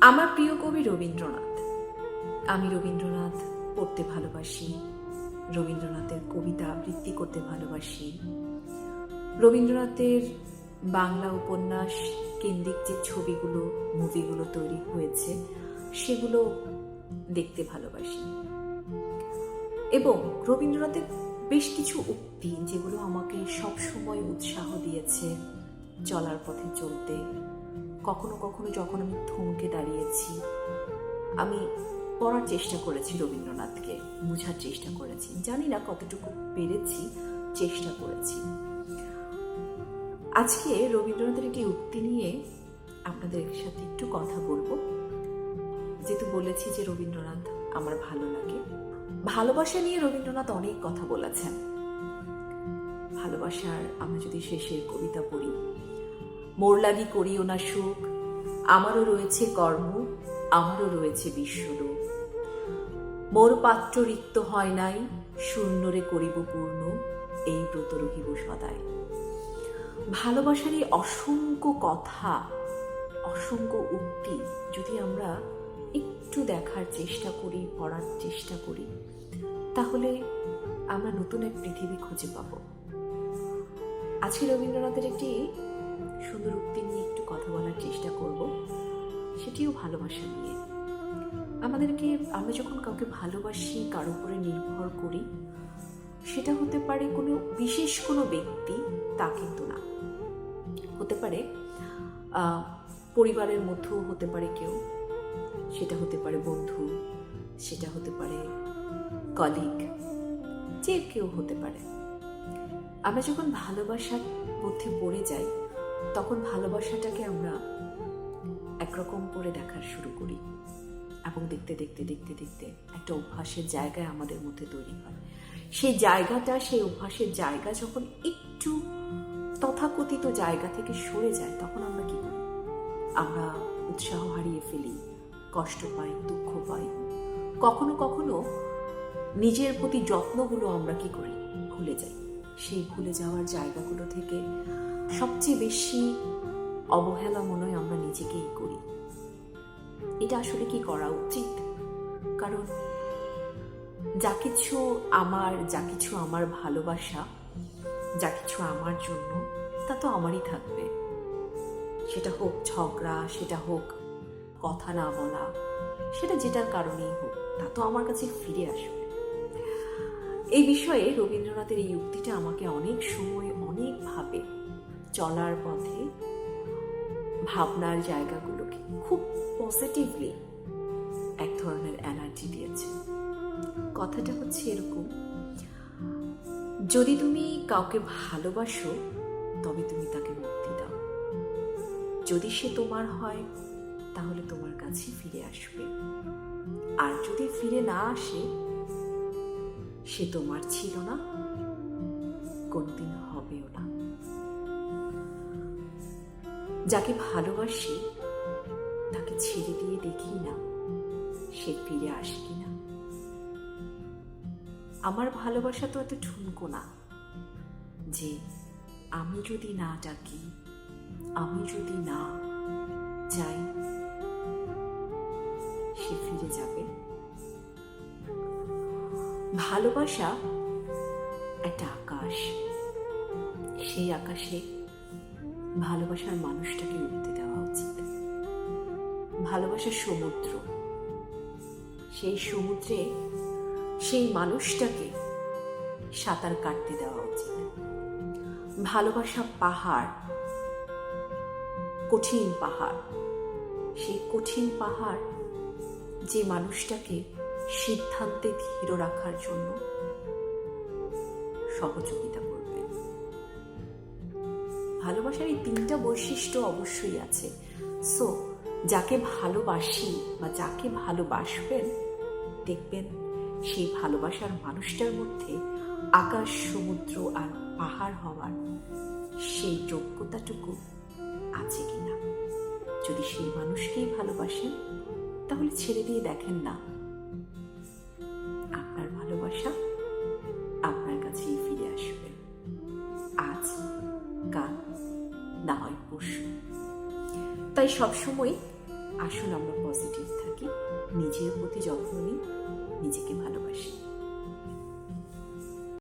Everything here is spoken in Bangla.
আমার প্রিয় কবি রবীন্দ্রনাথ। আমি রবীন্দ্রনাথ পড়তে ভালোবাসি, রবীন্দ্রনাথের কবিতা আবৃত্তি করতে ভালোবাসি। রবীন্দ্রনাথের বাংলা উপন্যাস কেন্দ্রিক যে ছবিগুলো, মুভিগুলো তৈরি হয়েছে, সেগুলো দেখতে ভালোবাসি। এবং রবীন্দ্রনাথের বেশ কিছু উক্তি যেগুলো আমাকে সবসময় উৎসাহ দিয়েছে চলার পথে চলতে কখনো কখনো যখন আমি থমকে দাঁড়িয়েছি, আমি পড়ার চেষ্টা করেছি রবীন্দ্রনাথকে, বোঝার চেষ্টা করেছি। জানি না কতটুকু পেরেছি, চেষ্টা করেছি। আজকে রবীন্দ্রনাথের একটি উক্তি নিয়ে আপনাদের সাথে একটু কথা বলব। যেহেতু বলেছি যে রবীন্দ্রনাথ আমার ভালো লাগে, ভালোবাসা নিয়ে রবীন্দ্রনাথ অনেক কথা বলেছেন। ভালোবাসার আমরা যদি শেষের কবিতা পড়ি মোর লাগি করিও না সুখ। আমারও রয়েছে কর্ম, আমারও রয়েছে বিশ্বরূপ মোর পাত্র রিক্ত হয় নাই, শূন্যরে করিব পূর্ণ, এই ব্রত রহিব সদায় ভালোবাসার এই অসংখ্য কথা, অসংখ্য উক্তি যদি আমরা একটু দেখার চেষ্টা করি, পড়ার চেষ্টা করি, তাহলে আমরা নতুন এক পৃথিবী খুঁজে পাব। আজকে রবীন্দ্রনাথের একটি সুন্দর উক্তি নিয়ে একটু কথা বলার চেষ্টা করব। সেটিও ভালোবাসা নিয়ে। আমাদেরকে, আমরা যখন কাউকে ভালোবাসি কার উপরে নির্ভর করি, সেটা হতে পারে কোনো বিশেষ কোনো ব্যক্তি, তা কিন্তু না। হতে পারে পরিবারের মধ্যেও হতে পারে কেউ, সেটা হতে পারে বন্ধু, সেটা হতে পারে কলিগ যে কেউ হতে পারে। আমরা যখন ভালোবাসার মধ্যে পড়ে যাই তখন ভালোবাসাটাকে আমরা একরকম করে দেখার শুরু করি এবং দেখতে দেখতে দেখতে দেখতে একটা অভ্যাসের জায়গায় আমাদের মধ্যে তৈরি হয়। সেই জায়গাটা, সেই অভ্যাসের জায়গা যখন একটু তথাকথিত জায়গা থেকে সরে যায়, তখন আমরা কি করি? আমরা উৎসাহ হারিয়ে ফেলি, কষ্ট পাই, দুঃখ পাই। কখনো কখনো নিজের প্রতি যত্নগুলো আমরা কি করি? ভুলে যাই। সেই ভুলে যাওয়ার জায়গাগুলো থেকে সবচেয়ে বেশি অবহেলা মনে হয় আমরা নিজেকেই করি। এটা আসলে কি করা উচিত? কারণ যা কিছু আমার, যা কিছু আমার ভালোবাসা, যা কিছু আমার জন্য, তা তো আমারই থাকবে। সেটা হোক ঝগড়া, সেটা হোক কথা না বলা, সেটা যেটার কারণেই হোক, তা তো আমার কাছে ফিরে আসবে। এই বিষয়ে রবীন্দ্রনাথের এই উক্তিটা আমাকে অনেক সময় অনেকভাবে চলার পথে ভাবনার জায়গাগুলোকে খুব পজিটিভলি এক ধরনের এনার্জি দিয়েছে। কথাটা হচ্ছে এরকম, যদি তুমি কাউকে ভালোবাসো, তবে তুমি তাকে মুক্তি দাও। যদি সে তোমার হয়, তাহলে তোমার কাছে ফিরে আসবে। আর যদি ফিরে না আসে সে তোমার ছিল না। কোনদিন হবেও না। যাকে ভালোবাসি, তাকে ছেড়ে দিয়ে দেখি না সে ফিরে আসে কিনা আমার ভালোবাসা তো এত ঠুনকো না যে আমি যদি না ডাকি, আমি যদি না যাই, সে ফিরে যাবে। ভালোবাসা একটা আকাশ। সেই আকাশে ভালোবাসার মানুষটাকে উঠতে দেওয়া উচিত। ভালোবাসার সমুদ্র। সেই সমুদ্রে সেই মানুষটাকে সাঁতার কাটতে দেওয়া উচিত। ভালোবাসা পাহাড়, কঠিন পাহাড়। সেই কঠিন পাহাড় যে মানুষটাকে সিদ্ধান্তে ধীর রাখার জন্য সহযোগিতা করবে। ভালোবাসার এই তিনটা বৈশিষ্ট্য অবশ্যই আছে। সো যাকে ভালোবাসি বা যাকে ভালোবাসবেন, দেখবেন সেই ভালোবাসার মানুষটার মধ্যে আকাশ, সমুদ্র আর পাহাড় হওয়ার সেই যোগ্যতাটুকু আছে কিনা? যদি সেই মানুষকেই ভালোবাসেন, তাহলে ছেড়ে দিয়ে দেখেন না। ভালোবাসা আপনার কাছেই ফিরে আসবে। আজ কাল, না হয় পরশু। তাই সবসময় আসুন আমরা পজিটিভ থাকি, নিজের প্রতি যত্ন নিই, নিজেকে ভালোবাসি।